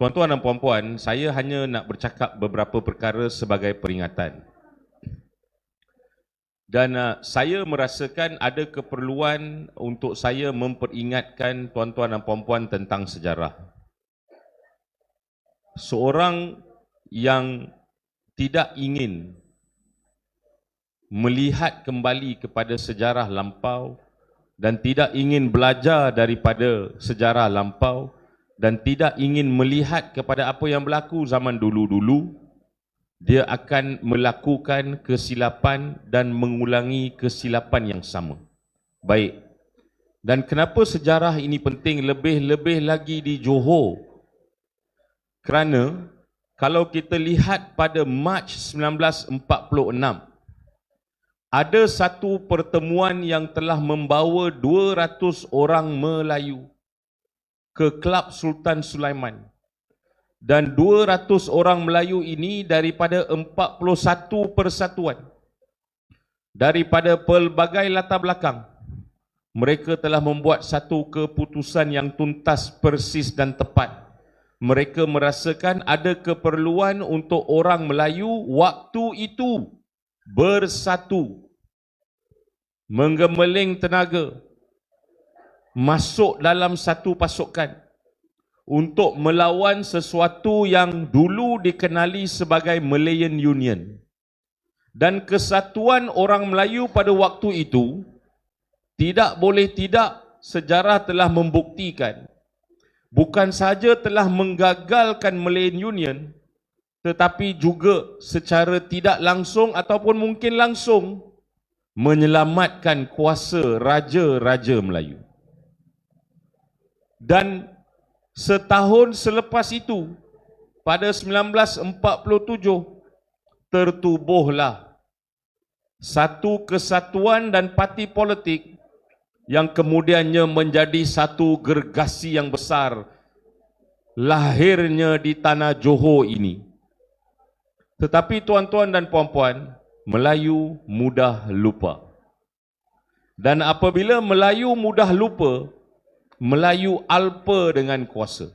Tuan-tuan dan puan-puan, saya hanya nak bercakap beberapa perkara sebagai peringatan. Dan uh, saya merasakan ada keperluan untuk saya memperingatkan tuan-tuan dan puan-puan tentang sejarah. Seorang yang tidak ingin melihat kembali kepada sejarah lampau dan tidak ingin belajar daripada sejarah lampau, dan tidak ingin melihat kepada apa yang berlaku zaman dulu-dulu, dia akan melakukan kesilapan dan mengulangi kesilapan yang sama. Baik. Dan kenapa sejarah ini penting lebih-lebih lagi di Johor? Kerana kalau kita lihat pada Mac 1946, ada satu pertemuan yang telah membawa 200 orang Melayu ke Kelab Sultan Sulaiman. Dan 200 orang Melayu ini daripada 41 persatuan. Daripada pelbagai latar belakang. Mereka telah membuat satu keputusan yang tuntas, persis dan tepat. Mereka merasakan ada keperluan untuk orang Melayu waktu itu bersatu. Menggemeling tenaga, masuk dalam satu pasukan untuk melawan sesuatu yang dulu dikenali sebagai Malayan Union. Dan kesatuan orang Melayu pada waktu itu tidak boleh tidak sejarah telah membuktikan bukan saja telah menggagalkan Malayan Union tetapi juga secara tidak langsung ataupun mungkin langsung menyelamatkan kuasa raja-raja Melayu. Dan setahun selepas itu, pada 1947, tertubuhlah satu kesatuan dan parti politik yang kemudiannya menjadi satu gergasi yang besar lahirnya di tanah Johor ini. Tetapi tuan-tuan dan puan-puan, Melayu mudah lupa. Dan apabila Melayu mudah lupa, Melayu alpa dengan kuasa.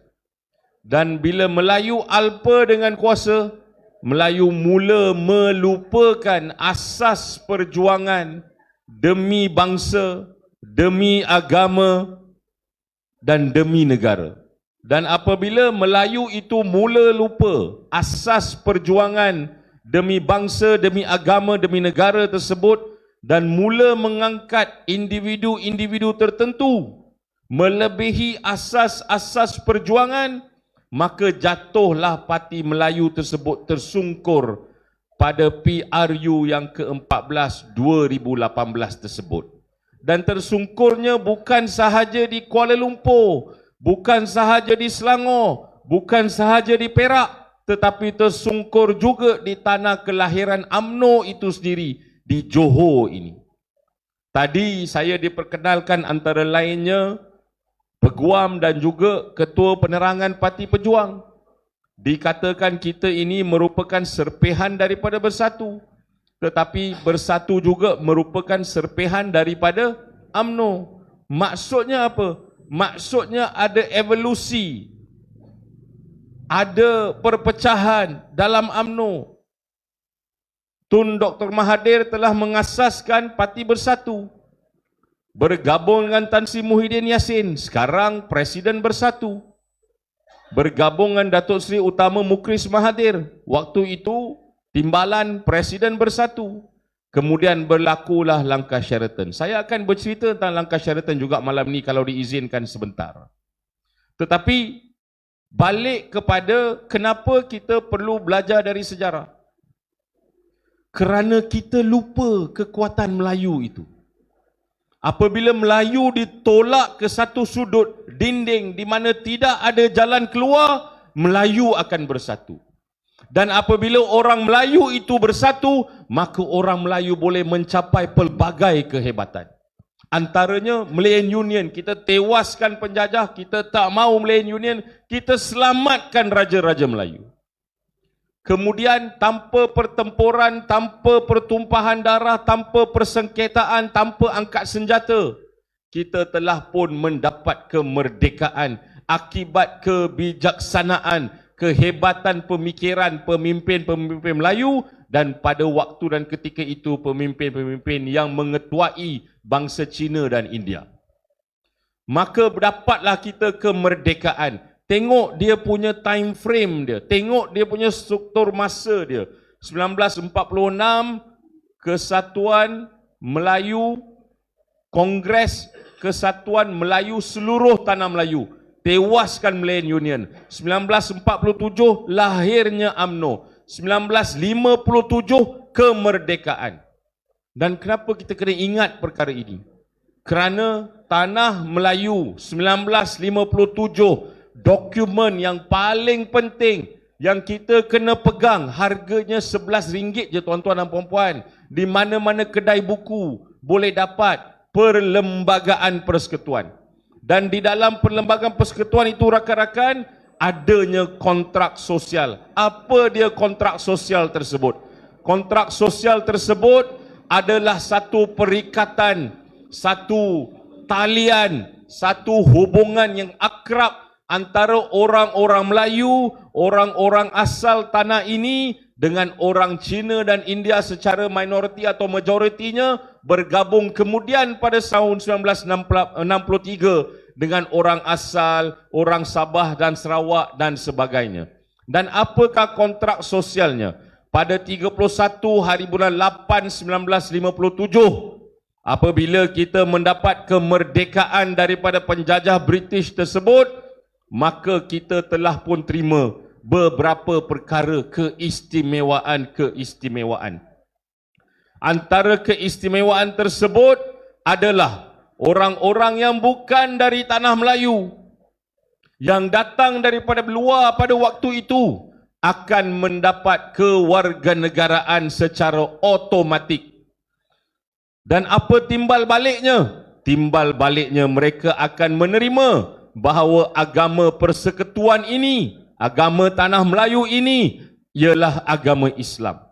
Dan bila Melayu alpa dengan kuasa, Melayu mula melupakan asas perjuangan demi bangsa, demi agama dan demi negara. Dan apabila Melayu itu mula lupa asas perjuangan demi bangsa, demi agama, demi negara tersebut dan mula mengangkat individu-individu tertentu melebihi asas-asas perjuangan maka jatuhlah parti Melayu tersebut tersungkur pada PRU yang ke-14 2018 tersebut. Dan tersungkurnya bukan sahaja di Kuala Lumpur bukan sahaja di Selangor bukan sahaja di Perak tetapi tersungkur juga di tanah kelahiran AMNO itu sendiri di Johor ini. Tadi saya diperkenalkan antara lainnya peguam dan juga ketua penerangan parti pejuang. Dikatakan kita ini merupakan serpihan daripada bersatu. Tetapi bersatu juga merupakan serpihan daripada AMNO maksudnya apa? Maksudnya ada evolusi. Ada perpecahan dalam AMNO Tun Dr. Mahathir telah mengasaskan parti bersatu bergabung dengan Tan Sri Muhyiddin Yassin, sekarang Presiden Bersatu. Bergabung dengan Datuk Seri Utama Mukris Mahathir, waktu itu timbalan Presiden Bersatu. Kemudian berlakulah langkah Sheraton. Saya akan bercerita tentang langkah Sheraton juga malam ni kalau diizinkan sebentar. Tetapi balik kepada kenapa kita perlu belajar dari sejarah. Kerana kita lupa kekuatan Melayu itu. Apabila Melayu ditolak ke satu sudut dinding di mana tidak ada jalan keluar, Melayu akan bersatu. Dan apabila orang Melayu itu bersatu, maka orang Melayu boleh mencapai pelbagai kehebatan. Antaranya Malayan Union, kita tewaskan penjajah, kita tak mau Malayan Union, kita selamatkan raja-raja Melayu. Kemudian tanpa pertempuran, tanpa pertumpahan darah, tanpa persengketaan, tanpa angkat senjata, kita telah pun mendapat kemerdekaan akibat kebijaksanaan, kehebatan pemikiran pemimpin-pemimpin Melayu dan pada waktu dan ketika itu pemimpin-pemimpin yang mengetuai bangsa Cina dan India. Maka dapatlah kita kemerdekaan. Tengok dia punya time frame dia. Tengok dia punya struktur masa dia. 1946, Kesatuan Melayu, Kongres Kesatuan Melayu seluruh tanah Melayu. Tewaskan Malayan Union. 1947, lahirnya AMNO. 1957, kemerdekaan. Dan kenapa kita kena ingat perkara ini? Kerana Tanah Melayu 1957 dokumen yang paling penting yang kita kena pegang. Harganya RM11 je tuan-tuan dan puan-puan. Di mana-mana kedai buku boleh dapat perlembagaan persekutuan. Dan di dalam perlembagaan persekutuan itu rakan-rakan adanya kontrak sosial. Apa dia kontrak sosial tersebut? Kontrak sosial tersebut adalah satu perikatan satu talian, satu hubungan yang akrab antara orang-orang Melayu, orang-orang asal tanah ini dengan orang Cina dan India secara minoriti atau majoritinya bergabung kemudian pada tahun 1963 dengan orang asal, orang Sabah dan Sarawak dan sebagainya. Dan apakah kontrak sosialnya? Pada 31 hari bulan 8 1957 apabila kita mendapat kemerdekaan daripada penjajah British tersebut maka kita telah pun terima beberapa perkara keistimewaan-keistimewaan antara keistimewaan tersebut adalah orang-orang yang bukan dari tanah Melayu yang datang daripada luar pada waktu itu akan mendapat kewarganegaraan secara otomatik dan apa timbal baliknya? Timbal baliknya mereka akan menerima bahawa agama persekutuan ini, agama tanah Melayu ini ialah agama Islam.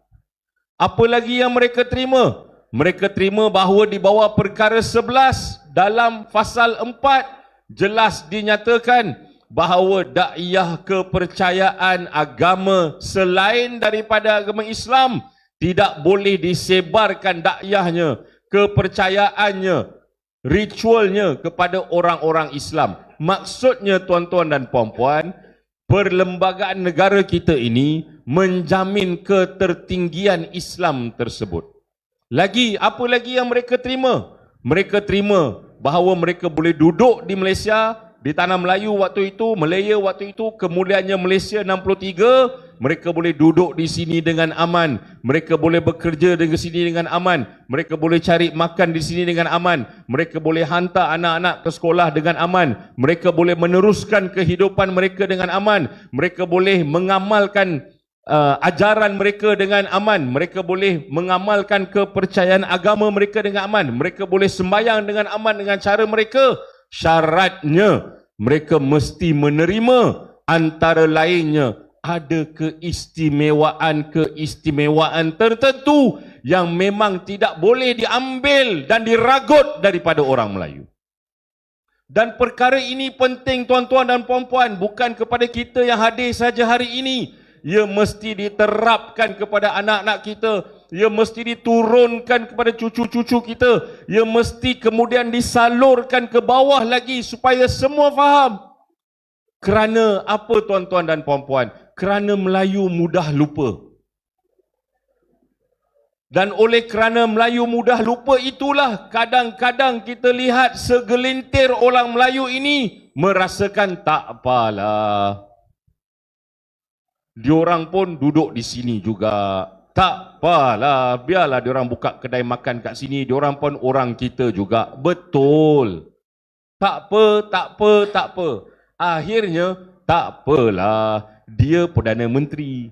Apa lagi yang mereka terima? Mereka terima bahawa di bawah perkara 11 dalam fasal 4 jelas dinyatakan bahawa dakwah kepercayaan agama selain daripada agama Islam tidak boleh disebarkan dakwahnya kepercayaannya, ritualnya kepada orang-orang Islam. Maksudnya tuan-tuan dan puan-puan, perlembagaan negara kita ini menjamin ketertinggian Islam tersebut. Lagi, apa lagi yang mereka terima? Mereka terima bahawa mereka boleh duduk di Malaysia di tanah Melayu waktu itu, Malaya waktu itu, kemudiannya Malaysia 63, mereka boleh duduk di sini dengan aman. Mereka boleh bekerja di sini dengan aman. Mereka boleh cari makan di sini dengan aman. Mereka boleh hantar anak-anak ke sekolah dengan aman. Mereka boleh meneruskan kehidupan mereka dengan aman. Mereka boleh mengamalkan uh, ajaran mereka dengan aman. Mereka boleh mengamalkan kepercayaan agama mereka dengan aman. Mereka boleh sembahyang dengan aman dengan cara mereka syaratnya mereka mesti menerima antara lainnya ada keistimewaan-keistimewaan tertentu yang memang tidak boleh diambil dan diragut daripada orang Melayu. Dan perkara ini penting tuan-tuan dan puan-puan bukan kepada kita yang hadir saja hari ini. Ia mesti diterapkan kepada anak-anak kita ia mesti diturunkan kepada cucu-cucu kita. Ia mesti kemudian disalurkan ke bawah lagi supaya semua faham. Kerana apa tuan-tuan dan puan-puan? Kerana Melayu mudah lupa. Dan oleh kerana Melayu mudah lupa itulah kadang-kadang kita lihat segelintir orang Melayu ini merasakan tak apalah. Diorang pun duduk di sini juga. Tak apalah, biarlah dia orang buka kedai makan kat sini, dia orang pun orang kita juga. Betul. Tak apa, tak apa, tak apa. Akhirnya tak apalah, dia perdana menteri.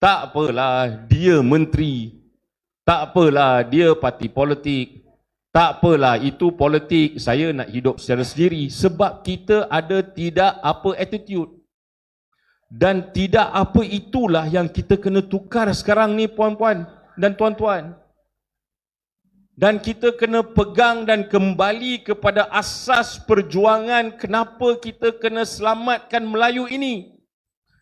Tak apalah, dia menteri. Tak apalah, dia parti politik. Tak apalah, itu politik. Saya nak hidup secara sendiri sebab kita ada tidak apa attitude. Dan tidak apa itulah yang kita kena tukar sekarang ni puan-puan dan tuan-tuan. Dan kita kena pegang dan kembali kepada asas perjuangan kenapa kita kena selamatkan Melayu ini.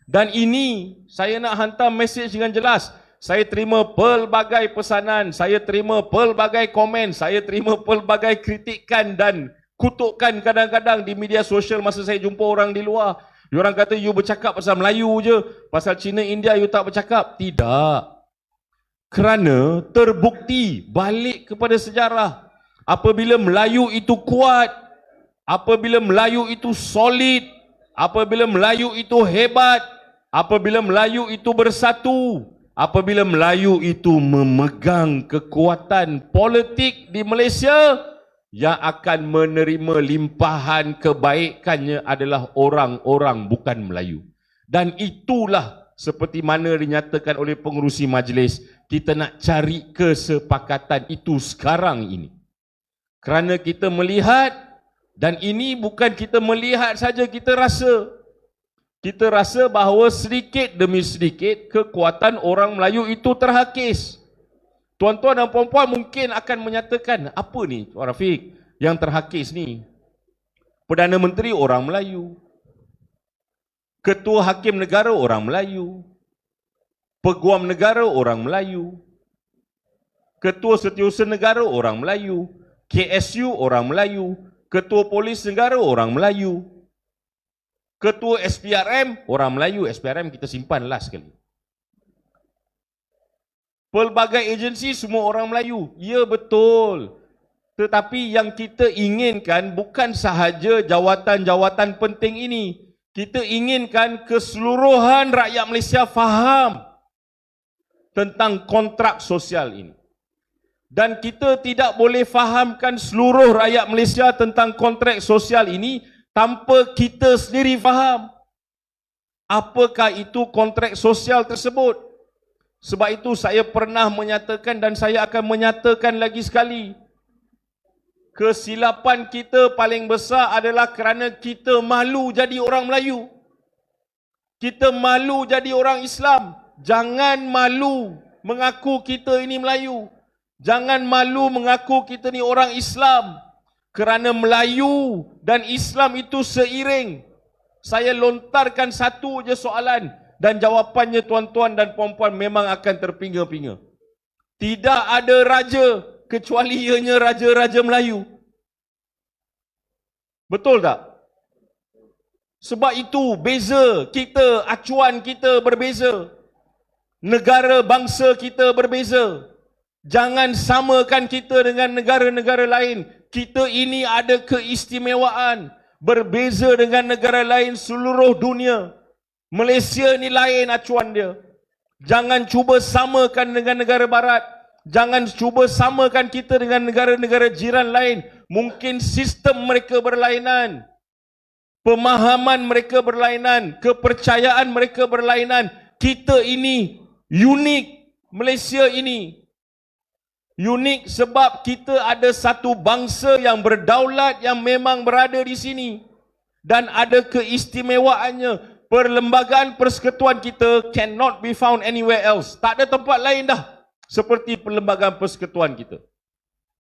Dan ini saya nak hantar mesej dengan jelas. Saya terima pelbagai pesanan, saya terima pelbagai komen, saya terima pelbagai kritikan dan kutukan kadang-kadang di media sosial masa saya jumpa orang di luar. Orang kata you bercakap pasal Melayu je, pasal Cina India you tak bercakap. Tidak. Kerana terbukti balik kepada sejarah apabila Melayu itu kuat, apabila Melayu itu solid, apabila Melayu itu hebat, apabila Melayu itu bersatu, apabila Melayu itu memegang kekuatan politik di Malaysia yang akan menerima limpahan kebaikannya adalah orang-orang bukan Melayu. Dan itulah seperti mana dinyatakan oleh pengurusi majlis kita nak cari kesepakatan itu sekarang ini. Kerana kita melihat dan ini bukan kita melihat saja kita rasa. Kita rasa bahawa sedikit demi sedikit kekuatan orang Melayu itu terhakis. Tuan-tuan dan puan-puan mungkin akan menyatakan, apa ni Tuan Rafiq yang terhakis ni? Perdana Menteri orang Melayu. Ketua Hakim Negara orang Melayu. Peguam negara orang Melayu. Ketua Setiausaha Negara orang Melayu. KSU orang Melayu. Ketua Polis Negara orang Melayu. Ketua SPRM orang Melayu. SPRM kita simpan last sekali. Pelbagai agensi semua orang Melayu. Ya betul. Tetapi yang kita inginkan bukan sahaja jawatan-jawatan penting ini. Kita inginkan keseluruhan rakyat Malaysia faham tentang kontrak sosial ini. Dan kita tidak boleh fahamkan seluruh rakyat Malaysia tentang kontrak sosial ini tanpa kita sendiri faham. Apakah itu kontrak sosial tersebut? Sebab itu saya pernah menyatakan dan saya akan menyatakan lagi sekali. Kesilapan kita paling besar adalah kerana kita malu jadi orang Melayu. Kita malu jadi orang Islam. Jangan malu mengaku kita ini Melayu. Jangan malu mengaku kita ni orang Islam. Kerana Melayu dan Islam itu seiring. Saya lontarkan satu je soalan. Dan jawapannya tuan-tuan dan puan-puan memang akan terpinga-pinga. Tidak ada raja kecuali ianya raja-raja Melayu. Betul tak? Sebab itu beza kita, acuan kita berbeza negara bangsa kita berbeza. Jangan samakan kita dengan negara-negara lain. Kita ini ada keistimewaan. Berbeza dengan negara lain seluruh dunia. Malaysia ni lain acuan dia. Jangan cuba samakan dengan negara barat. Jangan cuba samakan kita dengan negara-negara jiran lain. Mungkin sistem mereka berlainan. Pemahaman mereka berlainan. Kepercayaan mereka berlainan. Kita ini unik Malaysia ini. Unik sebab kita ada satu bangsa yang berdaulat yang memang berada di sini. Dan ada keistimewaannya. Perlembagaan persekutuan kita cannot be found anywhere else. Tak ada tempat lain dah. Seperti perlembagaan persekutuan kita.